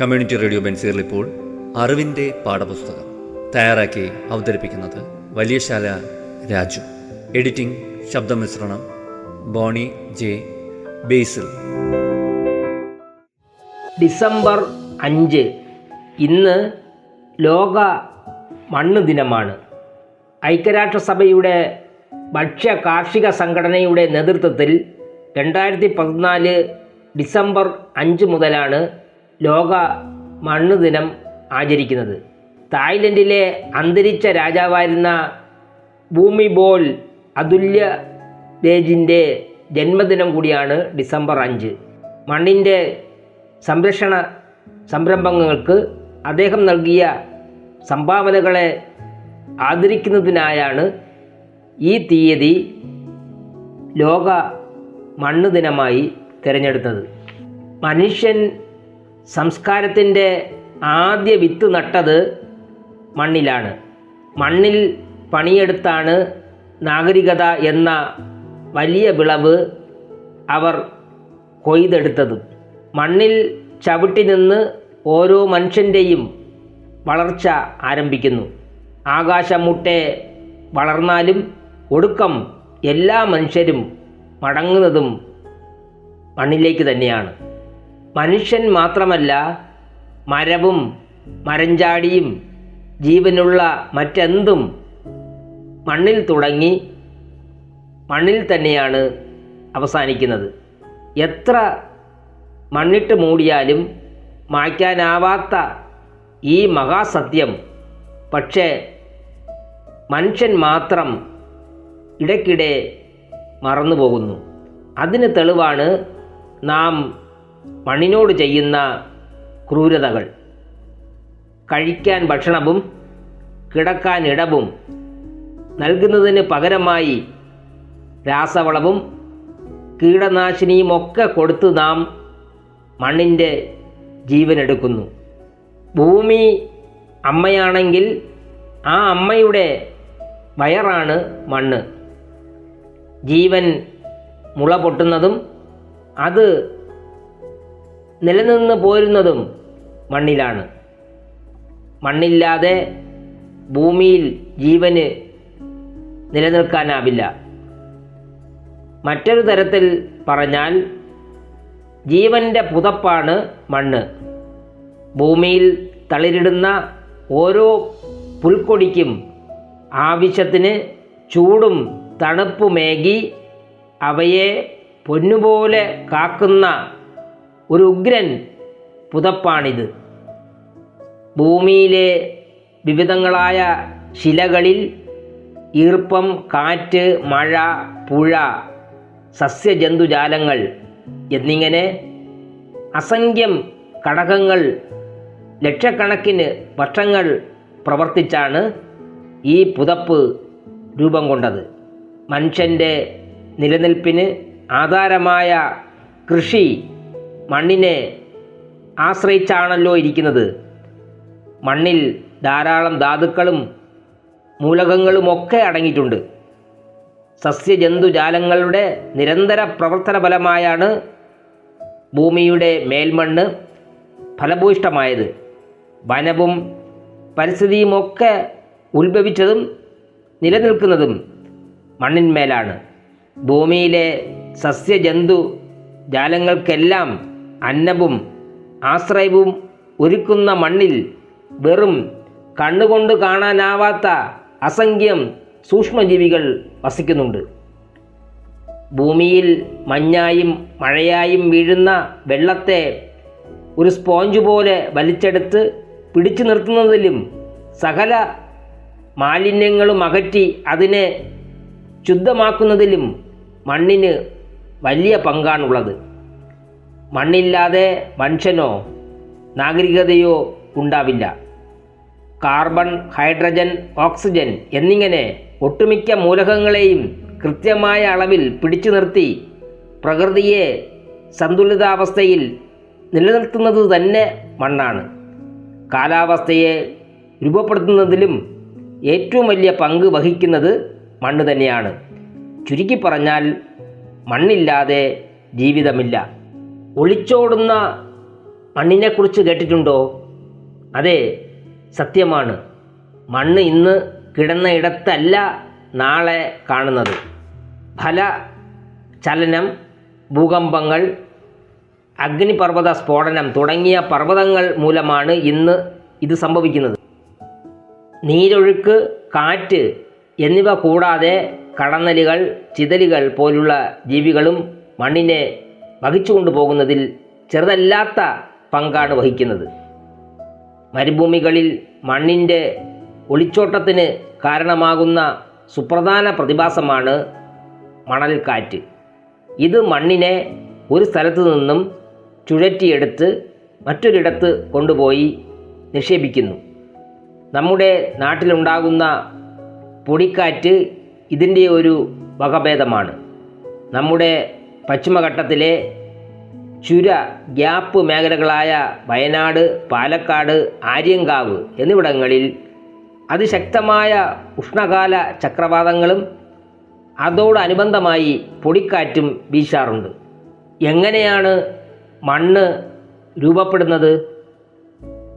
Community radio ബെൻസീറിൽ ഇപ്പോൾ അറിവിന്റെ പാഠപുസ്തകം തയ്യാറാക്കി അവതരിപ്പിക്കുന്നത് വലിയശാല രാജു. എഡിറ്റിംഗ് ശബ്ദമിശ്രണം ബോണി ജെ ബേസിൽ. ഡിസംബർ അഞ്ച്. ഇന്ന് ലോക മണ്ണ് ദിനമാണ്. ഐക്യരാഷ്ട്രസഭയുടെ ഭക്ഷ്യ കാർഷിക സംഘടനയുടെ നേതൃത്വത്തിൽ രണ്ടായിരത്തി പതിനാല് ഡിസംബർ അഞ്ച് മുതലാണ് ലോക മണ്ണ് ദിനം ആചരിക്കുന്നത്. തായ്ലൻഡിലെ അന്തരിച്ച രാജാവായിരുന്ന ഭൂമി ബോൾ അതുല്യ ദേജിന്റെ ജന്മദിനം കൂടിയാണ് ഡിസംബർ അഞ്ച്. മണ്ണിന്റെ സംരക്ഷണ സംരംഭങ്ങൾക്ക് അദ്ദേഹം നൽകിയ സംഭാവനകളെ ആദരിക്കുന്നതിനായാണ് ഈ തീയതി ലോക മണ്ണ് ദിനമായി തിരഞ്ഞെടുത്തത്. മനുഷ്യൻ സംസ്കാരത്തിന്റെ ആദ്യ വിത്ത് നട്ടത് മണ്ണിലാണ്. മണ്ണിൽ പണിയെടുത്താണ് നാഗരികത എന്ന വലിയ വിളവ് അവർ കൊയ്തെടുത്തത്. മണ്ണിൽ ചവിട്ടി നിന്ന് ഓരോ മനുഷ്യന്റെയും വളർച്ച ആരംഭിക്കുന്നു. ആകാശം മുട്ടെ വളർന്നാലും ഒടുക്കം എല്ലാ മനുഷ്യരും മടങ്ങുന്നതും മണ്ണിലേക്ക് തന്നെയാണ്. മനുഷ്യൻ മാത്രമല്ല മരവും മരഞ്ചാടിയും ജീവനുള്ള മറ്റെന്തും മണ്ണിൽ തുടങ്ങി മണ്ണിൽ തന്നെയാണ് അവസാനിക്കുന്നത്. എത്ര മണ്ണിട്ട് മൂടിയാലും മായ്ക്കാനാവാത്ത ഈ മഹാസത്യം. പക്ഷേ മനുഷ്യൻ മാത്രം ഇടയ്ക്കിടെ മറന്നു പോകുന്നു അതിന് തെളിവാണ് നാം മണ്ണിനോട് ചെയ്യുന്ന ക്രൂരതകൾ. കഴിക്കാൻ ഭക്ഷണവും കിടക്കാൻ ഇടവും നൽകുന്നതിന് പകരമായി രാസവളവും കീടനാശിനിയും ഒക്കെ കൊടുത്ത് നാം മണ്ണിന്റെ ജീവനെടുക്കുന്നു. ഭൂമി അമ്മയാണെങ്കിൽ ആ അമ്മയുടെ വയറാണ് മണ്ണ്. ജീവൻ മുള പൊട്ടുന്നതും അത് നിലനിന്ന് പോരുന്നതും മണ്ണിലാണ്. മണ്ണില്ലാതെ ഭൂമിയിൽ ജീവന് നിലനിൽക്കാനാവില്ല. മറ്റൊരു തരത്തിൽ പറഞ്ഞാൽ ജീവന്റെ പുതപ്പാണ് മണ്ണ്. ഭൂമിയിൽ തളിരിടുന്ന ഓരോ പുൽക്കൊടിക്കും ആവശ്യത്തിന് ചൂടും തണുപ്പുമേകി അവയെ പൊന്നുപോലെ കാക്കുന്ന ഒരു ഉഗ്രൻ പുതപ്പാണിത്. ഭൂമിയിലെ വിവിധങ്ങളായ ശിലകളിൽ ഈർപ്പം കാറ്റ് മഴ പുഴ സസ്യജന്തുജാലങ്ങൾ എന്നിങ്ങനെ അസംഖ്യം ഘടകങ്ങൾ ലക്ഷക്കണക്കിന് വർഷങ്ങൾ പ്രവർത്തിച്ചാണ് ഈ പുതപ്പ് രൂപം കൊണ്ടത്. മനുഷ്യന്റെ നിലനിൽപ്പിന് ആധാരമായ കൃഷി മണ്ണിനെ ആശ്രയിച്ചാണല്ലോ ഇരിക്കുന്നത്. മണ്ണിൽ ധാരാളം ധാതുക്കളും മൂലകങ്ങളുമൊക്കെ അടങ്ങിയിട്ടുണ്ട്. സസ്യജന്തുജാലങ്ങളുടെ നിരന്തര പ്രവർത്തന ഫലമായാണ് ഭൂമിയുടെ മേൽമണ്ണ് ഫലഭൂയിഷ്ടമായത് വനവും പരിസ്ഥിതിയുമൊക്കെ ഉത്ഭവിച്ചതും നിലനിൽക്കുന്നതും മണ്ണിന്മേലാണ്. ഭൂമിയിലെ സസ്യജന്തു ജാലങ്ങൾക്കെല്ലാം അന്നവും ആശ്രയവും ഒരുക്കുന്ന മണ്ണിൽ വെറും കണ്ണുകൊണ്ട് കാണാനാവാത്ത അസംഖ്യം സൂക്ഷ്മജീവികൾ വസിക്കുന്നുണ്ട്. ഭൂമിയിൽ മഞ്ഞായും മഴയായും വീഴുന്ന വെള്ളത്തെ ഒരു സ്പോഞ്ച് പോലെ വലിച്ചെടുത്ത് പിടിച്ചു നിർത്തുന്നതിലും സകല മാലിന്യങ്ങളും അകറ്റി അതിനെ ശുദ്ധമാക്കുന്നതിലും മണ്ണിന് വലിയ പങ്കാണുള്ളത്. മണ്ണില്ലാതെ മനുഷ്യനോ നാഗരികതയോ ഉണ്ടാവില്ല. കാർബൺ ഹൈഡ്രജൻ ഓക്സിജൻ എന്നിങ്ങനെ ഒട്ടുമിക്ക മൂലകങ്ങളെയും കൃത്യമായ അളവിൽ പിടിച്ചു നിർത്തി പ്രകൃതിയെ സന്തുലിതാവസ്ഥയിൽ നിലനിർത്തുന്നത് തന്നെ മണ്ണാണ്. കാലാവസ്ഥയെ രൂപപ്പെടുത്തുന്നതിലും ഏറ്റവും വലിയ പങ്ക് വഹിക്കുന്നത് മണ്ണ് തന്നെയാണ്. ചുരുക്കി പറഞ്ഞാൽ മണ്ണില്ലാതെ ജീവിതമില്ല. ഒളിച്ചോടുന്ന മണ്ണിനെക്കുറിച്ച് കേട്ടിട്ടുണ്ടോ? അതെ സത്യമാണ്. മണ്ണ് ഇന്ന് കിടന്ന ഇടത്തല്ല നാളെ കാണുന്നത്. ഫല ചലനം ഭൂകമ്പങ്ങൾ അഗ്നിപർവത സ്ഫോടനം തുടങ്ങിയ പർവതങ്ങൾ മൂലമാണ് ഇന്ന് ഇത് സംഭവിക്കുന്നത്. നീരൊഴുക്ക് കാറ്റ് എന്നിവ കൂടാതെ കടന്നലുകൾ ചിതലുകൾ പോലുള്ള ജീവികളും മണ്ണിനെ വഹിച്ചുകൊണ്ടു കൊണ്ടുപോകുന്നതിൽ ചെറുതല്ലാത്ത പങ്കാണ് വഹിക്കുന്നത്. മരുഭൂമികളിൽ മണ്ണിന്റെ ഒളിച്ചോട്ടത്തിന് കാരണമാകുന്ന സുപ്രധാന പ്രതിഭാസമാണ് മണൽക്കാറ്റ്. ഇത് മണ്ണിനെ ഒരു സ്ഥലത്തു നിന്നും ചുഴറ്റിയെടുത്ത് മറ്റൊരിടത്ത് കൊണ്ടുപോയി നിക്ഷേപിക്കുന്നു. നമ്മുടെ നാട്ടിലുണ്ടാകുന്ന പൊടിക്കാറ്റ് ഇതിന്റെ ഒരു വകഭേദമാണ്. നമ്മുടെ പശ്ചിമഘട്ടത്തിലെ ചുര ഗ്യാപ്പ് മേഖലകളായ വയനാട് പാലക്കാട് ആര്യങ്കാവ് എന്നിവിടങ്ങളിൽ അതിശക്തമായ ഉഷ്ണകാല ചക്രവാതങ്ങളും അതോടനുബന്ധമായി പൊടിക്കാറ്റും വീശാറുണ്ട്. എങ്ങനെയാണ് മണ്ണ് രൂപപ്പെടുന്നത്?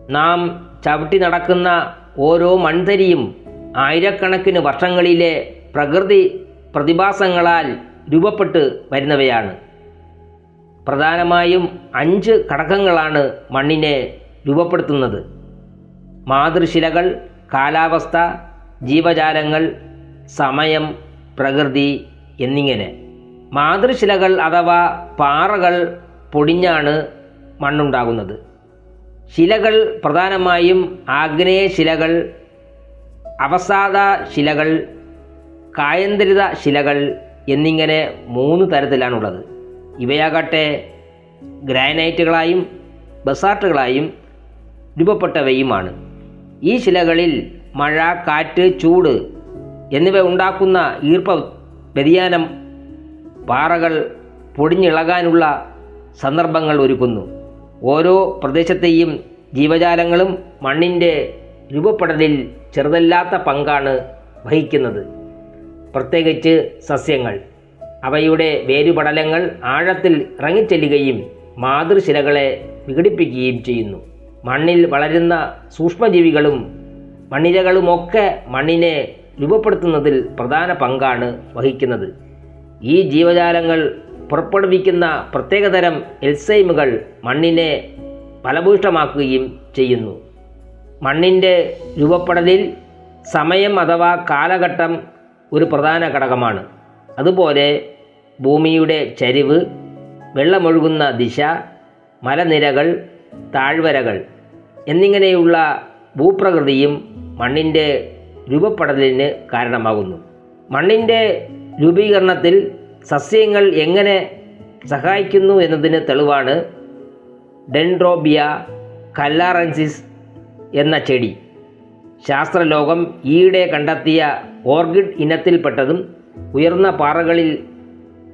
നാം ചവിട്ടി നടക്കുന്ന ഓരോ മൺതരിയും ആയിരക്കണക്കിന് വർഷങ്ങളിലെ പ്രകൃതി പ്രതിഭാസങ്ങളാൽ രൂപപ്പെട്ട് വരുന്നവയാണ്. പ്രധാനമായും അഞ്ച് ഘടകങ്ങളാണ് മണ്ണിനെ രൂപപ്പെടുത്തുന്നത്. മാതൃശിലകൾ കാലാവസ്ഥ ജീവജാലങ്ങൾ സമയം പ്രകൃതി എന്നിങ്ങനെ. മാതൃശിലകൾ അഥവാ പാറകൾ പൊടിഞ്ഞാണ് മണ്ണുണ്ടാകുന്നത്. ശിലകൾ പ്രധാനമായും ആഗ്നേയ ശിലകൾ അവസാദ ശിലകൾ കായന്ത്രിത ശിലകൾ എന്നിങ്ങനെ മൂന്ന് തരത്തിലാണുള്ളത്. ഇവയാകട്ടെ ഗ്രാനൈറ്റുകളായും ബസാർട്ടുകളായും രൂപപ്പെട്ടവയുമാണ്. ഈ ശിലകളിൽ മഴ കാറ്റ് ചൂട് എന്നിവ ഉണ്ടാക്കുന്ന ഈർപ്പ വ്യതിയാനം പാറകൾ പൊടിഞ്ഞിളകാനുള്ള സന്ദർഭങ്ങൾ ഒരുക്കുന്നു. ഓരോ പ്രദേശത്തെയും ജീവജാലങ്ങളും മണ്ണിന്റെ രൂപപ്പെടലിൽ ചെറുതല്ലാത്ത പങ്കാണ് വഹിക്കുന്നത്. പ്രത്യേകിച്ച് സസ്യങ്ങൾ. അവയുടെ വേരുപടലങ്ങൾ ആഴത്തിൽ ഇറങ്ങിച്ചെല്ലുകയും മാതൃശിലകളെ വിഘടിപ്പിക്കുകയും ചെയ്യുന്നു. മണ്ണിൽ വളരുന്ന സൂക്ഷ്മജീവികളും മണ്ണിരകളുമൊക്കെ മണ്ണിനെ രൂപപ്പെടുത്തുന്നതിൽ പ്രധാന പങ്കാണ് വഹിക്കുന്നത്. ഈ ജീവജാലങ്ങൾ പുറപ്പെടുവിക്കുന്ന പ്രത്യേകതരം എൽസൈമുകൾ മണ്ണിനെ ഫലഭൂഷ്ടമാക്കുകയും ചെയ്യുന്നു. മണ്ണിന്റെ രൂപപ്പെടലിൽ സമയം അഥവാ കാലഘട്ടം ഒരു പ്രധാന ഘടകമാണ്. അതുപോലെ ഭൂമിയുടെ ചരിവ് വെള്ളമൊഴുകുന്ന ദിശ മലനിരകൾ താഴ്വരകൾ എന്നിങ്ങനെയുള്ള ഭൂപ്രകൃതിയും മണ്ണിന്റെ രൂപപ്പെടലിന് കാരണമാകുന്നു. മണ്ണിന്റെ രൂപീകരണത്തിൽ സസ്യങ്ങൾ എങ്ങനെ സഹായിക്കുന്നു എന്നതിന് തെളിവാണ് ഡെൻഡ്രോബിയ കല്ലാറൻസിസ് എന്ന ചെടി. ശാസ്ത്രലോകം ഈയിടെ കണ്ടെത്തിയ ഓർക്കിഡ് ഇനത്തിൽപ്പെട്ടതും ഉയർന്ന പാറകളിൽ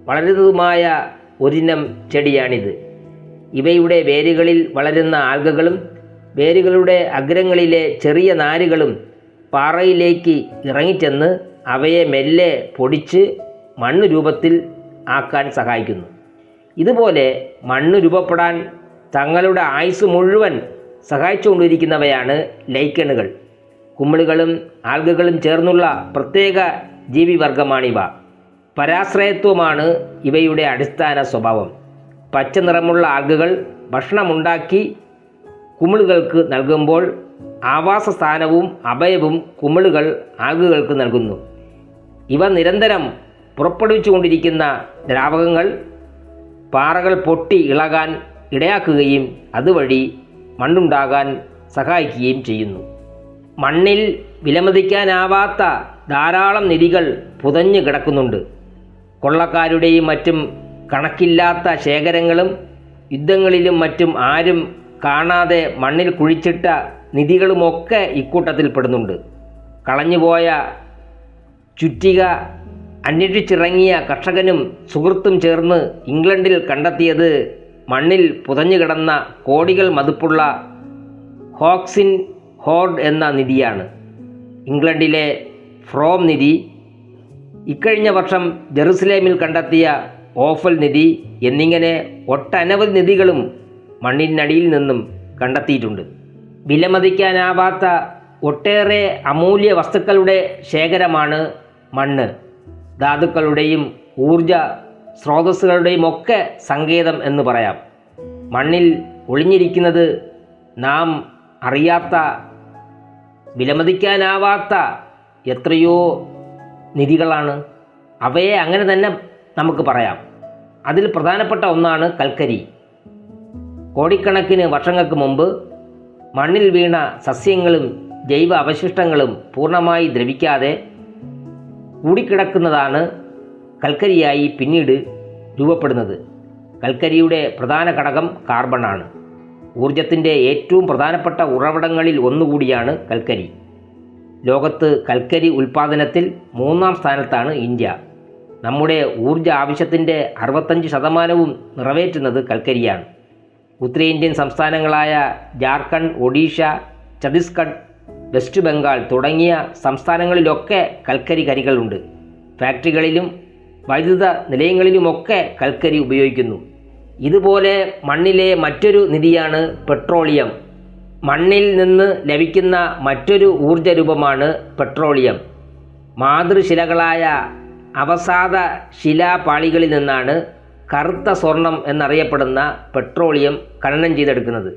വളരുന്നതുമായ ഒരിനം ചെടിയാണിത്. ഇവയുടെ വേരുകളിൽ വളരുന്ന ആൽഗകളും വേരുകളുടെ അഗ്രങ്ങളിലെ ചെറിയ നാരുകളും പാറയിലേക്ക് ഇറങ്ങിച്ചെന്ന് അവയെ മെല്ലെ പൊടിച്ച് മണ്ണ് രൂപത്തിൽ ആക്കാൻ സഹായിക്കുന്നു. ഇതുപോലെ മണ്ണ് രൂപപ്പെടാൻ തങ്ങളുടെ ആയുസ് മുഴുവൻ സഹായിച്ചുകൊണ്ടിരിക്കുന്നവയാണ് ലൈക്കണുകൾ. കുമിളുകളും ആൽഗകളും ചേർന്നുള്ള പ്രത്യേക ജീവിവർഗമാണിവ. പരാശ്രയത്വമാണ് ഇവയുടെ അടിസ്ഥാന സ്വഭാവം. പച്ച നിറമുള്ള ആൽഗകൾ ഭക്ഷണമുണ്ടാക്കി കുമിളുകൾക്ക് നൽകുമ്പോൾ ആവാസ സ്ഥാനവും അഭയവും കുമിളുകൾ ആൽഗകൾക്ക് നൽകുന്നു. ഇവ നിരന്തരം പുറപ്പെടുവിച്ചുകൊണ്ടിരിക്കുന്ന ദ്രാവകങ്ങൾ പാറകൾ പൊട്ടി ഇളകാൻ ഇടയാക്കുകയും അതുവഴി മണ്ണുണ്ടാകാൻ സഹായിക്കുകയും ചെയ്യുന്നു. മണ്ണിൽ വിലമതിക്കാനാവാത്ത ധാരാളം നിധികൾ പുതഞ്ഞു കിടക്കുന്നുണ്ട്. കൊള്ളക്കാരുടെയും മറ്റും കണക്കില്ലാത്ത ശേഖരങ്ങളും യുദ്ധങ്ങളിലും മറ്റും ആരും കാണാതെ മണ്ണിൽ കുഴിച്ചിട്ട നിധികളുമൊക്കെ ഇക്കൂട്ടത്തിൽപ്പെടുന്നുണ്ട് കളഞ്ഞുപോയ ചുറ്റിക അന്വേഷിച്ചിറങ്ങിയ കർഷകനും സുഹൃത്തും ചേർന്ന് ഇംഗ്ലണ്ടിൽ കണ്ടെത്തിയത് മണ്ണിൽ പുതഞ്ഞു കിടന്ന കോടികൾ മതിപ്പുള്ള ഹോക്സിൻ ഹോർഡ് എന്ന നിധിയാണ്. ഇംഗ്ലണ്ടിലെ ഫ്രോം നിധി ഇക്കഴിഞ്ഞ വർഷം ജെറുസലേമിൽ കണ്ടെത്തിയ ഓഫൽ നിധി എന്നിങ്ങനെ ഒട്ടനവധി നിധികളും മണ്ണിനടിയിൽ നിന്നും കണ്ടെത്തിയിട്ടുണ്ട്. വിലമതിക്കാനാവാത്ത ഒട്ടേറെ അമൂല്യ വസ്തുക്കളുടെ ശേഖരമാണ് മണ്ണ്. ധാതുക്കളുടെയും ഊർജ സ്രോതസ്സുകളുടെയും ഒക്കെ സങ്കേതം എന്ന് പറയാം. മണ്ണിൽ ഒളിഞ്ഞിരിക്കുന്നത് നാം അറിയാത്ത വിലമതിക്കാനാവാത്ത എത്രയോ നിധികളാണ്. അവയെ അങ്ങനെ തന്നെ നമുക്ക് പറയാം. അതിൽ പ്രധാനപ്പെട്ട ഒന്നാണ് കൽക്കരി. കോടിക്കണക്കിന് വർഷങ്ങൾക്ക് മുമ്പ് മണ്ണിൽ വീണ സസ്യങ്ങളും ജൈവ അവശിഷ്ടങ്ങളും പൂർണമായി ദ്രവിക്കാതെ കൂടിക്കിടക്കുന്നതാണ് കൽക്കരിയായി പിന്നീട് രൂപപ്പെടുന്നത്. കൽക്കരിയുടെ പ്രധാന ഘടകം കാർബണാണ്. ഊർജത്തിന്റെ ഏറ്റവും പ്രധാനപ്പെട്ട ഉറവിടങ്ങളിൽ ഒന്നുകൂടിയാണ് കൽക്കരി. ലോകത്ത് കൽക്കരി ഉൽപ്പാദനത്തിൽ മൂന്നാം സ്ഥാനത്താണ് ഇന്ത്യ. നമ്മുടെ ഊർജ ആവശ്യത്തിന്റെ അറുപത്തഞ്ച് ശതമാനവും നിറവേറ്റുന്നത് കൽക്കരിയാണ്. ഉത്തരേന്ത്യൻ സംസ്ഥാനങ്ങളായ ജാർഖണ്ഡ് ഒഡീഷ ഛത്തീസ്ഗഡ് വെസ്റ്റ് ബംഗാൾ തുടങ്ങിയ സംസ്ഥാനങ്ങളിലൊക്കെ കൽക്കരി കരികളുണ്ട്. ഫാക്ടറികളിലും വൈദ്യുത നിലയങ്ങളിലുമൊക്കെ കൽക്കരി ഉപയോഗിക്കുന്നു. ഇതുപോലെ മണ്ണിലെ മറ്റൊരു നിധിയാണ് പെട്രോളിയം. മണ്ണിൽ നിന്ന് ലഭിക്കുന്ന മറ്റൊരു ഊർജ രൂപമാണ് പെട്രോളിയം. മാതൃശിലകളായ അവസാദ ശിലാപാളികളിൽ നിന്നാണ് കറുത്ത സ്വർണം എന്നറിയപ്പെടുന്ന പെട്രോളിയം ഖനനം ചെയ്തെടുക്കുന്നത്.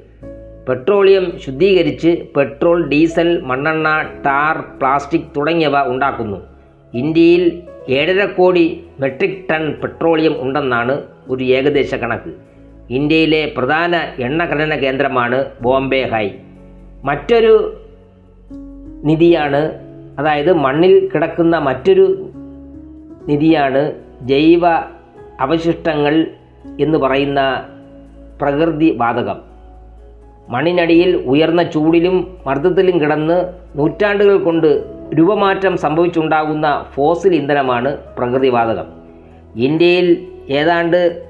പെട്രോളിയം ശുദ്ധീകരിച്ച് പെട്രോൾ ഡീസൽ മണ്ണെണ്ണ ടാർ പ്ലാസ്റ്റിക് തുടങ്ങിയവ ഉണ്ടാക്കുന്നു. ഇന്ത്യയിൽ ഏഴര കോടി മെട്രിക് ടൺ പെട്രോളിയം ഉണ്ടെന്നാണ് ഒരു ഏകദേശ കണക്ക്. ഇന്ത്യയിലെ പ്രധാന എണ്ണ ഖനന കേന്ദ്രമാണ് ബോംബെ ഹൈ. മറ്റൊരു നിധിയാണ് അതായത് മണ്ണിൽ കിടക്കുന്ന മറ്റൊരു നിധിയാണ് ജൈവ അവശിഷ്ടങ്ങൾ എന്ന് പറയുന്ന പ്രകൃതി വാതകം. മണ്ണിനടിയിൽ ഉയർന്ന ചൂടിലും മർദ്ദത്തിലും കിടന്ന് നൂറ്റാണ്ടുകൾ കൊണ്ട് രൂപമാറ്റം സംഭവിച്ചുണ്ടാകുന്ന ഫോസിൽ ഇന്ധനമാണ് പ്രകൃതിവാതകം. ഇന്ത്യയിൽ ഏതാണ്ട്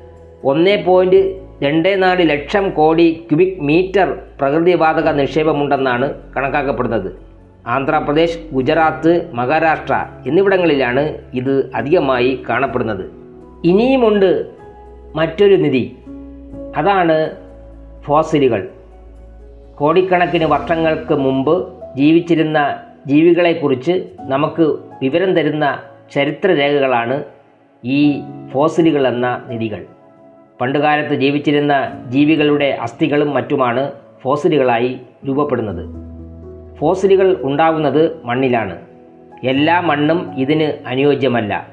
ഒന്ന് പോയിന്റ് രണ്ട് നാല് ലക്ഷം കോടി ക്യൂബിക് മീറ്റർ പ്രകൃതിവാതക നിക്ഷേപമുണ്ടെന്നാണ് കണക്കാക്കപ്പെടുന്നത്. ആന്ധ്രാപ്രദേശ് ഗുജറാത്ത് മഹാരാഷ്ട്ര എന്നിവിടങ്ങളിലാണ് ഇത് അധികമായി കാണപ്പെടുന്നത്. ഇനിയുമുണ്ട് മറ്റൊരു നിധി. അതാണ് ഫോസിലുകൾ. കോടിക്കണക്കിന് വർഷങ്ങൾക്ക് മുമ്പ് ജീവിച്ചിരുന്ന ജീവികളെക്കുറിച്ച് നമുക്ക് വിവരം തരുന്ന ചരിത്രരേഖകളാണ് ഈ ഫോസിലുകൾ എന്ന നിധികൾ. പണ്ടുകാലത്ത് ജീവിച്ചിരുന്ന ജീവികളുടെ അസ്ഥികളും മറ്റുമാണ് ഫോസിലുകളായി രൂപപ്പെടുന്നത്. ഫോസിലുകൾ ഉണ്ടാകുന്നത് മണ്ണിലാണ്. എല്ലാ മണ്ണും ഇതിന് അനുയോജ്യമല്ല.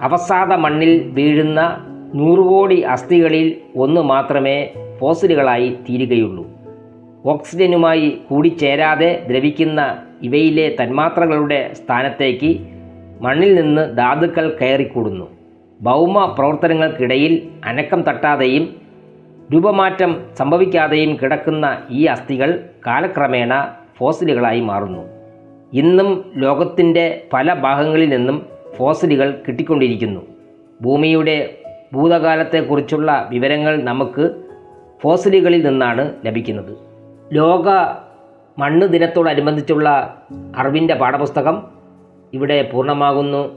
അവസാദ മണ്ണിൽ വീഴുന്ന നൂറുകോടി അസ്ഥികളിൽ ഒന്ന് മാത്രമേ ഫോസിലുകളായി തീരുകയുള്ളൂ. ഓക്സിജനുമായി കൂടിച്ചേരാതെ ദ്രവിക്കുന്ന ഇവയിലെ തന്മാത്രകളുടെ സ്ഥാനത്തേക്ക് മണ്ണിൽ നിന്ന് ധാതുക്കൾ കയറിക്കൂടുന്നു. ഭൗമ പ്രവർത്തനങ്ങൾക്കിടയിൽ അനക്കം തട്ടാതെയും രൂപമാറ്റം സംഭവിക്കാതെയും കിടക്കുന്ന ഈ അസ്ഥികൾ കാലക്രമേണ ഫോസിലുകളായി മാറുന്നു. ഇന്നും ലോകത്തിന്റെ പല ഭാഗങ്ങളിൽ നിന്നും ഫോസിലുകൾ കിട്ടിക്കൊണ്ടിരിക്കുന്നു. ഭൂമിയുടെ ഭൂതകാലത്തെക്കുറിച്ചുള്ള വിവരങ്ങൾ നമുക്ക് ഫോസിലുകളിൽ നിന്നാണ് ലഭിക്കുന്നത്. ലോക മണ്ണ് ദിനത്തോടനുബന്ധിച്ചുള്ള അറിവിന്റെ പാഠപുസ്തകം ഇവിടെ പൂർണമാകുന്നു.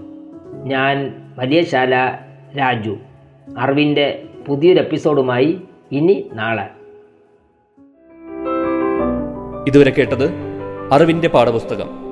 ഞാൻ വലിയശാല രാജു. അറിവിന്റെ പുതിയൊരു എപ്പിസോഡുമായി ഇനി നാളെ. ഇതുവരെ കേട്ടത് അറിവിന്റെ പാഠപുസ്തകം.